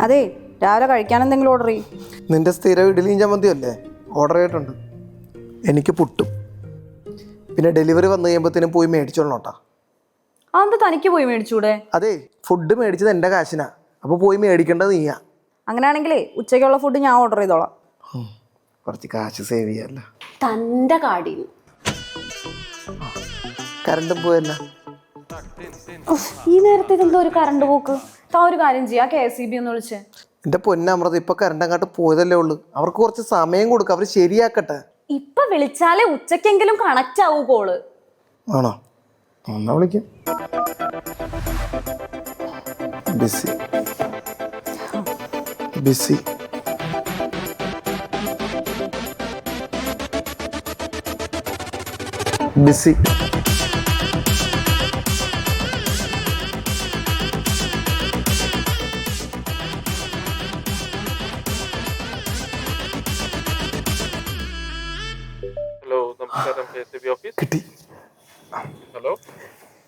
അതെ രാവിലെ കഴിക്കാൻ എന്തെങ്കിലും ഓർഡർ ചെയ്യും. നിന്റെ സ്ഥിരം ഇഡലിയും ചമ്മന്തിയും അല്ലേ ഓർഡർ ചെയ്തിട്ടുണ്ട്. എനിക്ക് പുട്ടും. പിന്നെ ഡെലിവറി വന്നു കഴിയുമ്പോഴത്തേനും പോയി മേടിച്ചോളണോട്ടാ അതെന്താ തനിക്ക് പോയി മേടിച്ചൂടെ? അതെ ഫുഡ് മേടിച്ചത് എന്റെ കാശിനാ. അപ്പോൾ പോയി മേടിക്കേണ്ടത് നീയാ. അങ്ങനെയാണെങ്കിലേ ഉച്ചയ്ക്കുള്ള ഫുഡ് ഞാൻ ഓർഡർ ചെയ്തോളാം. ഉം, കുറച്ച് കാശ് സേവ് ചെയ്യാമല്ലോ തന്റെ കാടിൽ. കറണ്ടും പോയല്ല ഈ നേരത്തെ ഇതെന്തോ ഒരു കറണ്ട് പോക്ക്. താ ഒരു കാര്യം ചെയ്യാം. കെ എസ് ഇ ബി ഒന്ന് വിളിച്ച്. എന്റെ പൊന്നമൃത ഇപ്പൊ കറണ്ട് അങ്ങോട്ട് പോയതല്ലേ ഉള്ളൂ. അവർക്ക് കുറച്ച് സമയം കൊടുക്കുക അവർ ശരിയാക്കട്ടെ. ഇപ്പൊ വിളിച്ചാലേ ഉച്ചക്കെങ്കിലും കണക്ട് ആവൂ കോൾ ആണോ? എന്നാ വിളിക്കാം. ബിസി ബിസി ബിസി കിട്ടി. ഹലോ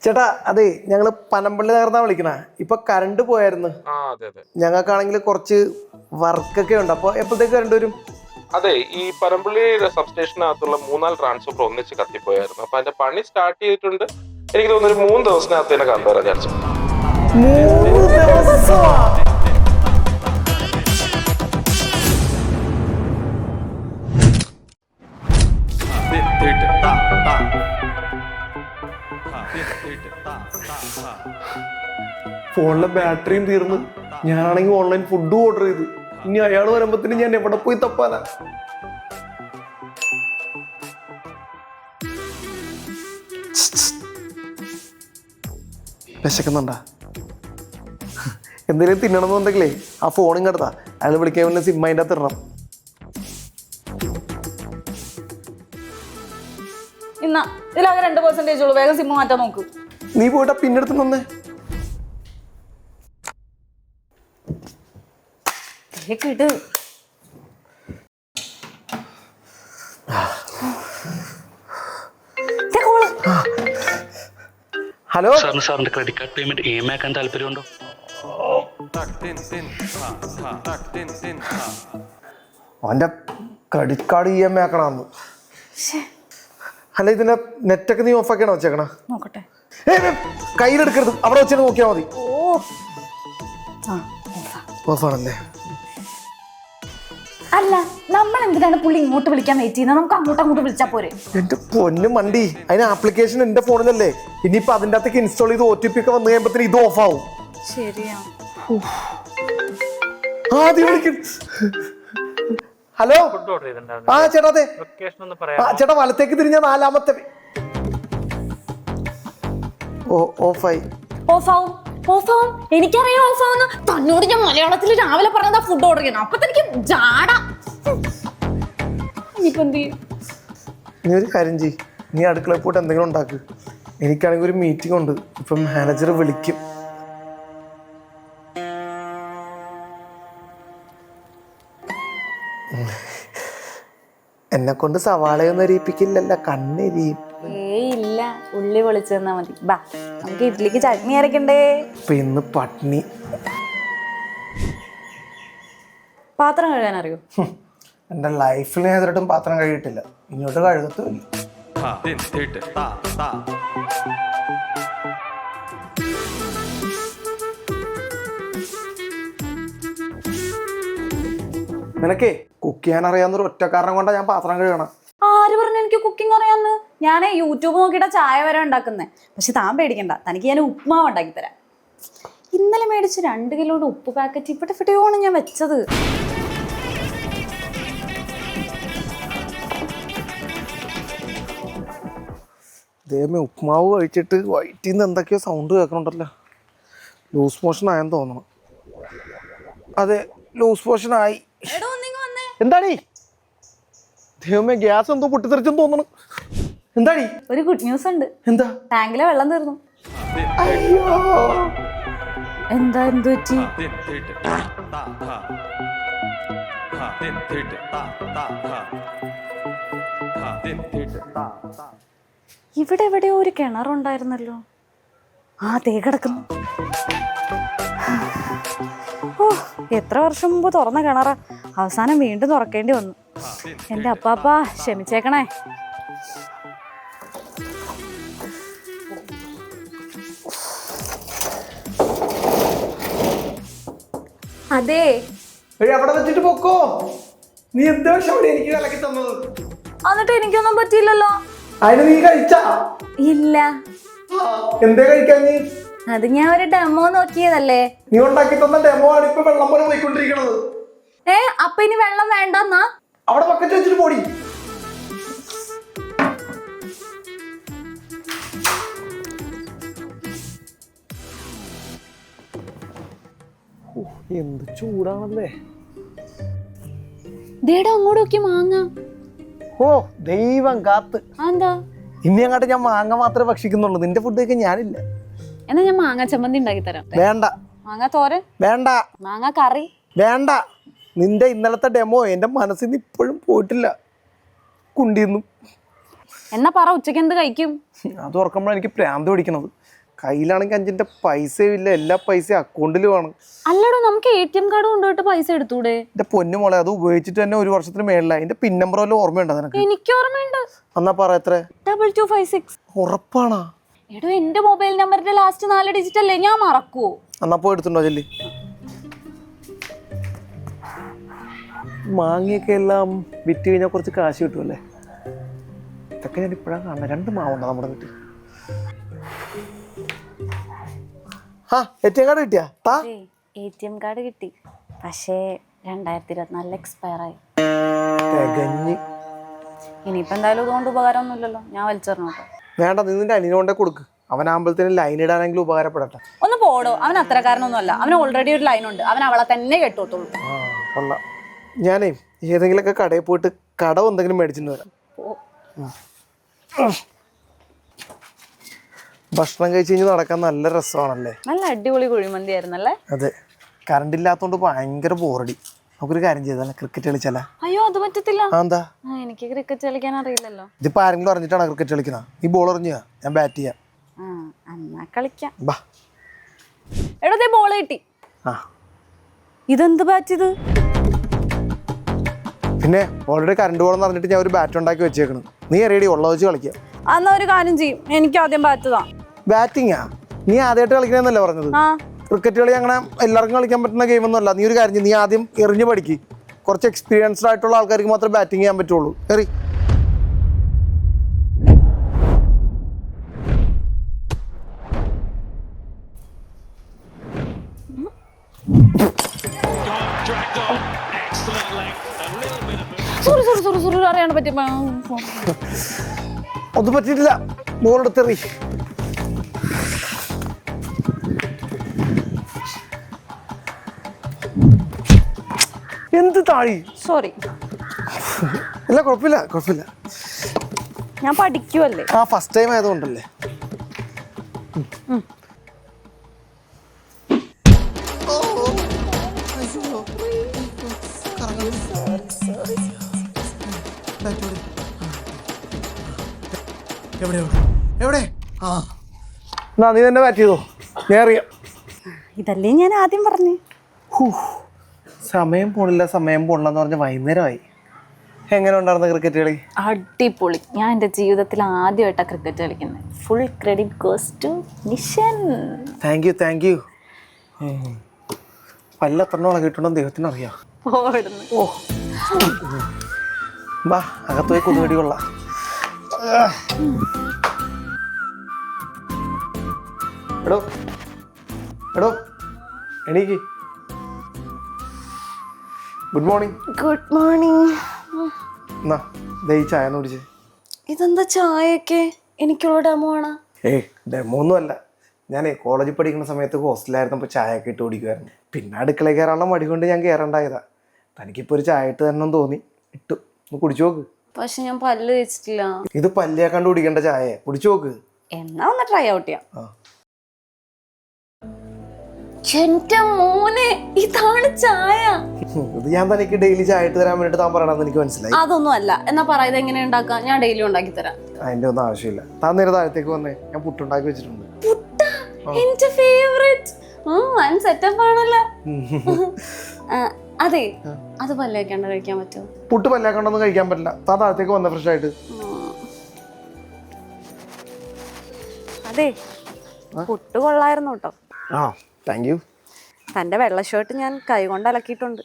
ചേട്ടാ അതെ ഞങ്ങൾ പനമ്പള്ളി നഗർന്നാ വിളിക്കണ. ഇപ്പൊ കറണ്ട് പോയായിരുന്നു. ഞങ്ങൾക്കാണെങ്കിൽ കുറച്ച് വർക്കൊക്കെ ഉണ്ട്. അപ്പൊ എപ്പോഴത്തേക്ക് കറണ്ട് വരും? അതെ ഈ പനമ്പള്ളി സബ് സബ്സ്റ്റേഷനകത്തുള്ള മൂന്നാൽ ട്രാൻസ്ഫോമർ ഒന്നിച്ച് കത്തിപ്പോയായിരുന്നു. അപ്പൊ അതിന്റെ പണി സ്റ്റാർട്ട് ചെയ്തിട്ടുണ്ട്. എനിക്ക് തോന്നുന്നു ഒരു മൂന്ന് ദിവസത്തിനകത്ത് തന്നെ കണ്ടുവരാൻ ഉണ്ട്. മൂന്ന് ദിവസമാ? ഫോണിലെ ബാറ്ററിയും തീർന്ന്. ഞാനാണെങ്കിൽ ഓൺലൈൻ ഫുഡും ഓർഡർ ചെയ്തു. ഇനി അയാൾ വരുമ്പത്തിന് ഞാൻ എവിടെ പോയി തപ്പാനാ? വിശക്കുന്നുണ്ടാ? എന്തെങ്കിലും തിന്നണമെന്നുണ്ടെങ്കിലേ ആ ഫോണും കിടത്താ അയാൾ വിളിക്കാൻ വേണ്ടി സിം അതിന്റെ അകത്ത് ഇടണം. ഇന്ന ഇതിലാകെ രണ്ട് പെർസെന്റേജ് ഉള്ളൂ. വേഗം സിമ്മ് മാറ്റാൻ നോക്കൂ. നീ പോയിട്ടാ പിന്നെടുത്ത് നന്നേ. ഹലോ? സാറിന് സാറിന്റെ credit card payment E M I ആക്കാൻ താല്പര്യമുണ്ടോ? അവന്റെ credit card E M I ആക്കണമെന്ന് അല്ല ഇതിന്റെ നെറ്റൊക്കെ നീ ഓഫ് ആക്കിയാണോ വെച്ചേക്കണ? നോക്കട്ടെ. കയ്യിലെടുക്കരുത്. അവിടെ വെച്ചിട്ട് നോക്കിയാൽ മതി. ഓ. ആ. ഓഫാണല്ലേ? അല്ല നമ്മൾ എന്തിനാണ് പുള്ളി ഇങ്ങോട്ട് വിളിക്കാൻ വെയിറ്റ് ചെയ്യുന്നത്? നമുക്ക് അങ്ങോട്ട് അങ്ങോട്ട് വിളിച്ചാൽ പോരെ? എന്റെ പൊന്നു മണ്ടി അതിന് ആപ്ലിക്കേഷൻ എന്റെ ഫോണിലല്ലേ? ഇനിയിപ്പോ അതിന്റെ അകത്തേക്ക് ഇൻസ്റ്റാൾ ചെയ്ത് ഒ ടി പി ഒക്കെ വന്നു കഴിയുമ്പോഴത്തേന് ഇത് ഓഫ് ആവും. ശരിയാ. ആദ്യം വിളിക്കും. ഹലോ? ആ ചേട്ടാ അതെ. ആ ചേട്ടാ വലത്തേക്ക് തിരിഞ്ഞ നാലാമത്തെ ഓ ഓഫായി. ഓഫാവും ഓഫാവും? എനിക്കറിയാം ഓഫാവുന്നു. തന്നോട് ഞാൻ മലയാളത്തിൽ രാവിലെ പറഞ്ഞതാ ഫുഡ് ഓർഡർ ചെയ്യണം അപ്പൊ തനിക്ക് എന്ത് ചെയ്യും? നീ ഒരു കാര്യം ചെയ് നീ അടുക്കളയിൽ പോയിട്ട് എന്തെങ്കിലും ഉണ്ടാക്ക്. എനിക്കാണെങ്കിൽ ഒരു മീറ്റിംഗ് ഉണ്ട്. ഇപ്പം മാനേജർ വിളിക്കും. എന്നെ കൊണ്ട് സവാളയൊന്നും അരിയിപ്പിക്കില്ലല്ല. കണ്ണെരിയും. ഉള്ളി പൊളിച്ചു തന്നാ മതി. ബാ നമുക്ക് ഇഡ്ലിക്ക് ചട്നി അരക്കണ്ടേ? ഇപ്പൊ ഇന്ന് പട്നി. പാത്രം കഴുകാൻ അറിയോ? എന്റെ എന്റെ ലൈഫിൽ ഞാൻ ഇതുവരെയായിട്ടും പാത്രം കഴുകിയിട്ടില്ല. ഇങ്ങോട്ട് കഴുകത്തുമില്ല. നിനക്കേ കുക്ക് ചെയ്യാൻ അറിയാവുന്ന ഒറ്റ കാരണം കൊണ്ടാണ് ഞാൻ പാത്രം കഴുകണം. ആര് പറഞ്ഞു എനിക്ക് കുക്കിംഗ് അറിയാമെന്ന് ഞാൻ യൂട്യൂബ് നോക്കിയിട്ട് ചായ വരെ ഉണ്ടാക്കുന്നത് പക്ഷെ താൻ പേടിക്കണ്ട തനിക്ക് ഞാൻ ഉപ്മാവ് ഉണ്ടാക്കി തരാം. ഇന്നലെ മേടിച്ച് രണ്ട് കിലോയുടെ ഉപ്പ് പാക്കറ്റ് ഇവിടെ ഫിട്ടിയോണ് ഞാൻ വെച്ചത്. ദൈവമേ ഉപ്മാവ് കഴിച്ചിട്ട് വയറ്റിൽ നിന്ന് എന്തൊക്കെയോ സൗണ്ട് കേൾക്കണുണ്ടല്ലോ. ലൂസ് മോഷൻ ആയെന്ന് തോന്നണം. അതെ ലൂസ് മോഷൻ ആയി. എന്താണീ ദൈവമേ ഗ്യാസ് എന്തോ പൊട്ടിത്തെറിച്ചെന്ന് തോന്നണം. എന്താടി? ഒരു ഗുഡ് ന്യൂസ് ഉണ്ട്. എന്താ? ടാങ്കിലെ വെള്ളം തീർന്നു. അയ്യോ. എന്താ എന്ത് പറ്റി? ഇവിടെ എവിടെയോ ഒരു കിണറുണ്ടായിരുന്നല്ലോ. ആ തേ കിടക്കുന്നു. എത്ര വർഷം മുമ്പ് തുറന്ന കിണറ? അവസാനം വീണ്ടും തുറക്കേണ്ടി വന്നു. എന്റെ അപ്പാപ്പ ക്ഷമിച്ചേക്കണേ. അതെ. അവിടെ വെച്ചിട്ട് പൊക്കോ. നീ എന്താ അവിടെ എനിക്ക് കലക്കി തന്നത്. എന്നിട്ട് എനിക്കൊന്നും പറ്റിയില്ലല്ലോ. അതിന് നീ കഴിച്ചാ? ഇല്ല. എന്തേ കഴിക്കാൻ നീ? അത് ഞാൻ ഒരു ഡെമോ നോക്കിയതല്ലേ? നീ ഉണ്ടാക്കി തന്ന ഡെമോ ആണ് ഇപ്പൊ വെള്ളം പോലെ പോയിക്കൊണ്ടിരിക്കുന്നത് ഏ അപ്പൊ ഇനി വെള്ളം വേണ്ടെന്നാ അവിടെ ബക്കറ്റ് വെച്ചിട്ട് പോടി. എന്ത് ചൂടാണല്ലേ. ദേടാ അങ്ങോട്ട് നോക്കി മാങ്ങ. ഓ ദൈവം കാത്ത്. എന്താ ഇനി അങ്ങോട്ട് ഞാൻ മാങ്ങ മാത്രമേ ഭക്ഷിക്കുന്നുള്ളൂ. നിന്റെ ഫുഡ് ഒക്കെ ഞാനില്ല. എന്നാ ഞാൻ മാങ്ങ ചമ്മന്തി ഉണ്ടാക്കി തരാം. വേണ്ട. മാങ്ങ തോരൻ? വേണ്ട. മാങ്ങ കറി? വേണ്ട. നിന്റെ ഇന്നലത്തെ ഡെമോ എന്റെ മനസ്സിൽ നിന്ന് ഇപ്പോഴും പോയിട്ടില്ല. കുണ്ടിന്നു എന്നാ പറ ഉച്ചയ്ക്ക് എന്ത് കഴിക്കും? അത് ഓർക്കുമ്പോഴാണ് എനിക്ക് പ്രാന്ത് പിടിക്കണത്. കയ്യിലാണെങ്കിൽ അഞ്ചിന്റെ പൈസയും ഇല്ല എല്ലാ പൈസയും അക്കൗണ്ടിലുമാണ് അല്ലടോ നമുക്ക് എ ടി എം കാർഡ് കൊണ്ടുപോയിട്ട് പൈസ എടുത്തൂടെ? എന്റെ പൊന്നു മോളെ അത് ഉപയോഗിച്ചിട്ട് തന്നെ ഒരു വർഷത്തിന് മേളിലായി. എന്റെ പിൻ നമ്പർ വല്ല ഓർമ്മയുണ്ടോ നിനക്ക്? എനിക്ക് ഓർമ്മയുണ്ട് എന്നാ പറ എത്ര? ഡബിൾ ടു ഫൈവ് സിക്സ് ഉറപ്പാണാ? എടോ എന്റെ മൊബൈൽ നമ്പറിന്റെ ലാസ്റ്റ് നാല് ഡിജിറ്റ് അല്ലേ? ഞാൻ മറക്കുവോ? എന്നാ പോയി എടുത്തുണ്ടോ ചെല്ലി മാങ്ങയൊക്കെ എല്ലാം വിറ്റ് കഴിഞ്ഞാൽ കുറച്ച് കാശ് കിട്ടുമല്ലേ ഇതൊക്കെ ഞാൻ ഇപ്പോഴാണ് കാണുന്നത് രണ്ട് മാവുണ്ടോ നമ്മുടെ വീട്ടിൽ? ആ എറ്റിഎം കാർഡ് കിട്ടിയാ? താ. എ ടി എം കാർഡ് കിട്ടി. പക്ഷേ രണ്ടായിരത്തി ഇരുപത്തിനാലിൽ എക്സ്പയർ ആയി. തികഞ്ഞ്. ഇനിയിപ്പോ എന്തായാലും ഇതുകൊണ്ട് ഉപകാരമൊന്നുമില്ലല്ലോ. ഞാൻ വലിച്ചെറിഞ്ഞോട്ടെ. വേണ്ട നീ നിന്റെ അനിയനെ കൊണ്ടേ കൊടുക്ക്. അവനാകുമ്പോഴത്തേന് ലൈൻ ഇടാനെങ്കിലും ഉപകാരപ്പെടട്ടെ. ഒന്ന് പോടോ. അവൻ അത്രക്കാരനൊന്നും അല്ല അവന് ഓൾറെഡി ഒരു ലൈൻ ഉണ്ട്. അവൻ അവളെ തന്നെ കെട്ടോത്തുള്ളൂ ആ കൊള്ളാം. ഞാനേ ഏതെങ്കിലുമൊക്കെ കടയിൽ പോയിട്ട് കട എന്തെങ്കിലും മേടിച്ചിട്ട് വരാം. ഭക്ഷണം കഴിച്ച് കഴിഞ്ഞ് നടക്കാൻ നല്ല രസമാണല്ലേ? നല്ല അടിപൊളി കുഴിമന്തി ആയിരുന്നല്ലേ അതെ. കറണ്ട് ഇല്ലാത്തതുകൊണ്ട് ഭയങ്കര ബോറടി നമുക്കൊരു കാര്യം ചെയ്താലോ ക്രിക്കറ്റ് കളിച്ചാലോ. അയ്യോ അത് പറ്റത്തില്ല. എന്താ? എനിക്ക് ക്രിക്കറ്റ് കളിക്കാൻ അറിയില്ലല്ലോ. ഇതിപ്പോ ആരെങ്കിലും അറിഞ്ഞിട്ടാണ് ക്രിക്കറ്റ് കളിക്കുന്നത് നീ ബോൾ എറിഞ്ഞാ ഞാൻ ബാറ്റ് ചെയ്യാം. ആ എന്നാ കളിക്കാം. ബാ. ബോൾ കിട്ടി. ആ. ഇതെന്ത് ബാറ്റ് ഇത്? പിന്നെ ഓൾറെഡി കറണ്ട് ബോൾ പറഞ്ഞിട്ട് ഞാൻ ഒരു ബാറ്റ് ഉണ്ടാക്കി വെച്ചേക്കണ്. നീ അറിയടി ഉള്ള വെച്ച് കളിക്കാം. എന്നാ ഒരു കാര്യം ചെയ്യും. എനിക്ക് ആദ്യം ബാറ്റ് താ ബാറ്റിങ്ങാ നീ ആദ്യമായിട്ട് കളിക്കണെന്നല്ലേ പറഞ്ഞത്? ക്രിക്കറ്റ് കളി അങ്ങനെ എല്ലാവർക്കും കളിക്കാൻ പറ്റുന്ന ഗെയിമൊന്നും അല്ല നീ ഒരു കാര്യം നീ ആദ്യം എറിഞ്ഞ് പഠിക്ക്. കുറച്ച് എക്സ്പീരിയൻസ്ഡ് ആയിട്ടുള്ള ആൾക്കാർക്ക് മാത്രമേ ബാറ്റിംഗ് ചെയ്യാൻ പറ്റുള്ളൂ. എറി. Sorry sorry sorry sorry. പറ്റിയിട്ടില്ല. ബോൾ എടുത്തെറി. എന്ത് താഴി സോറി ഇല്ല കുഴപ്പമില്ല കുഴപ്പമില്ല. ഞാൻ പഠിക്കുവല്ലേ? ആ ഫസ്റ്റ് ടൈം ആയതുകൊണ്ടല്ലേ. എവിടെ? എവിടെ എവിടെ ആ. എന്നാ നീ തന്നെ ബാറ്റ് ചെയ്തോ? ഞാൻ അറിയാം. ഇതല്ലേ ഞാൻ ആദ്യം പറഞ്ഞു. സമയം പോണില്ല സമയം പോണില്ലെന്ന് പറഞ്ഞ വൈകുന്നേരമായി. എങ്ങനെ ഉണ്ടായിരുന്നു ക്രിക്കറ്റ് കളി? അടിപൊളി. ഞാൻ എന്റെ ജീവിതത്തിൽ ആദ്യമായിട്ടാണ് ക്രിക്കറ്റ് കളിക്കുന്നത്. Full credit goes to Nishan. Thank you thank you പല്ല എത്ര ഇളകിയിട്ടുണ്ടെന്ന് ദൈവത്തിന് അറിയാം. ഓ. വാ അകത്ത് പോയി കൊതുകടി കൊള്ളാം. എടോ എടോ എണീക്ക്. ഗുഡ് മോർണിംഗ് ഗുഡ് മോർണിംഗ് എന്നാ ദേ ഈ ചായ കുടിച്ചേ. ഇതെന്താ ചായയൊക്കെ? എനിക്കുള്ള ഡെമോ ആണ്? ഏയ് ഡെമോ ഒന്നും അല്ല. ഞാനേ കോളേജിൽ പഠിക്കുന്ന സമയത്ത് ഹോസ്റ്റലായിരുന്നപ്പോൾ ചായ ഒക്കെ ഇട്ട് കുടിക്കുമായിരുന്നു പിന്നെ അടുക്കള കയറാനുള്ള മടി കൊണ്ട് ഞാൻ കയറണ്ടായതാ തനിക്കിപ്പോൾ ഒരു ചായ ഇട്ട് തന്നെ തോന്നി. ഇട്ടു. ഒന്ന് കുടിച്ചു നോക്ക്. പക്ഷെ ഞാൻ പല്ല് വെച്ചിട്ടില്ല ഇത് പല്ലിയാക്കാണ്ട് കുടിക്കേണ്ട ചായ കുടിച്ചു നോക്ക്. എന്നാ ഒന്ന് ട്രൈ ഔട്ട് ചെയ്യാം. ആ. എന്റെ മോനെ ഇതാണ് ചായ. ഇത് ഞാൻ തനിക്ക് ഡെയിലി ചായ ഇട്ട് തരാൻ വേണ്ടിട്ട് താൻ പറയണമെന്ന് എനിക്ക് മനസ്സിലായി. അതൊന്നും അല്ല എന്നാ പറ ഇത് എങ്ങനെ ഉണ്ടാക്കാം? ഞാൻ ഡെയിലി ഉണ്ടാക്കി തരാം. അതിന്റെ ഒന്നും ആവശ്യമില്ല. താൻ നേരെ താഴത്തേക്ക് വന്നേ. ഞാൻ പുട്ടുണ്ടാക്കി വെച്ചിട്ടുണ്ട്. പുട്ട? എന്റെ ഫേവറേറ്റ് വൻ സെറ്റപ്പ് ആണല്ലോ. അതെ അത് പല്ല് വെക്കാണ്ട് കഴിക്കാൻ പറ്റുമോ? പുട്ട് പല്ലാക്കണ്ടൊന്നും കഴിക്കാൻ പറ്റില്ല. താ താഴത്തേക്ക് വന്ന ഫ്രഷ് ആയിട്ട്. അതെ പുട്ട് കൊള്ളായിരുന്നു കേട്ടോ. ആ. താങ്ക് യു തന്റെ വെള്ള ഷർട്ട് ഞാൻ കൈകൊണ്ട് അലക്കിയിട്ടുണ്ട്.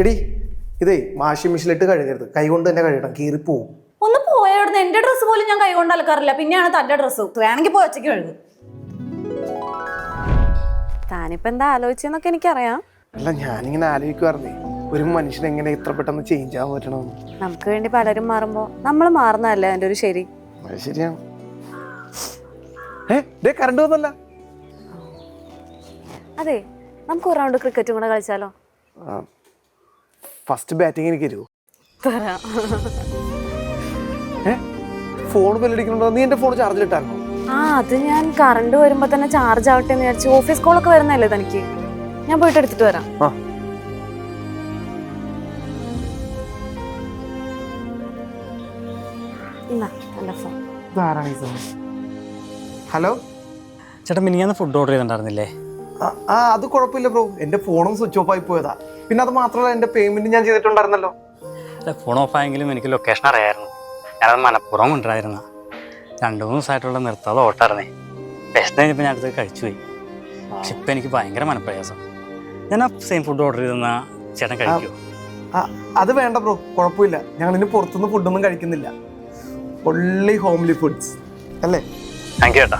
എടി ഇതേ വാഷിംഗ് മെഷീനിലിട്ട് കഴുകരുത്. കൈ കൊണ്ട് തന്നെ കഴുകണം. കീറിപ്പോവും ഒന്ന് പോയവിടുന്ന് എന്റെ ഡ്രസ്സ് പോലും ഞാൻ കൈകൊണ്ട് അലക്കാറില്ല. പിന്നെയാണ് തന്റെ ഡ്രസ്സ് വേണമെങ്കിൽ പോയി ഒച്ചയ്ക്ക് കഴുകും. താനിപ്പോ എന്താ ആലോചിച്ചെന്നൊക്കെ എനിക്കറിയാം. അല്ല ഞാനിങ്ങനെ ആലോചിക്കുവായിരുന്നേ. ഒരു മനുഷ്യൻ എങ്ങനെ ഇത്ര പെട്ടെന്ന് ചേഞ്ച് ആവാൻ പറ്റണമെന്ന് നമുക്ക് വേണ്ടി പലരും മാറുമ്പോ നമ്മൾ മാറുന്നതല്ലേ അതിന്റെ ഒരു ശരി? അത് ശരിയാണ്. ഏ ഡേ കറണ്ട് വന്നല്ല. അതെ നമുക്ക് ഒരു റൗണ്ട് ക്രിക്കറ്റും കൂടെ കളിച്ചാലോ? ഫസ്റ്റ് ബാറ്റിംഗ് എനിക്ക് തരുമോ തരാം. ഫോൺ ബെല്ലടിക്കണുണ്ടോ നീ എന്റെ ഫോൺ ചാർജിലിട്ടായിരുന്നോ ആ അത് ഞാൻ കറണ്ട് വരുമ്പോ തന്നെ ചാർജ് ആവട്ടെ എന്ന് വിചാരിച്ചു ഓഫീസ് കോളൊക്കെ വരുന്നല്ലേ തനിക്ക്? ഞാൻ പോയിട്ട് എടുത്തിട്ട് വരാം. ഇന്നാ എന്റെ ഫോൺ ഹലോ? ചേട്ടാ മിനിഞ്ഞാന്ന് ഫുഡ് ഓർഡർ ചെയ്തിട്ടുണ്ടായിരുന്നില്ലേ? ആ, ആ അത് കുഴപ്പമില്ല ബ്രോ. എന്റെ ഫോണും സ്വിച്ച് ഓഫ് ആയി പോയതാ. പിന്നെ അത് മാത്രമല്ല എന്റെ പേയ്മെന്റ് ഞാൻ ചെയ്തിട്ടുണ്ടായിരുന്നല്ലോ. അല്ല ഫോൺ ഓഫ് ആയെങ്കിലും എനിക്ക് ലൊക്കേഷൻ അറിയായിരുന്നു. ഞാനത് മലപ്പുറം കൊണ്ടുവരായിരുന്ന രണ്ട് മൂന്ന് ദിവസമായിട്ടുള്ള നിർത്താതെ ഓട്ടായിരുന്നേ ബെസ്റ്റ് കഴിഞ്ഞപ്പോൾ ഞാൻ അടുത്ത് കഴിച്ചു പോയി പക്ഷെ ഇപ്പം എനിക്ക് ഭയങ്കര മനപ്രയാസം. ഞാൻ ആ സെയിം ഫുഡ് ഓർഡർ ചെയ്തെന്ന ചേട്ടൻ കഴിക്കുമോ ആ, അത് വേണ്ട ബ്രോ. കുഴപ്പമില്ല. ഞങ്ങൾ ഇനി പുറത്തുനിന്ന് ഫുഡൊന്നും കഴിക്കുന്നില്ല. ഒള്ളി ഹോംലി ഫുഡ്സ് അല്ലേ? താങ്ക് യു ചേട്ടാ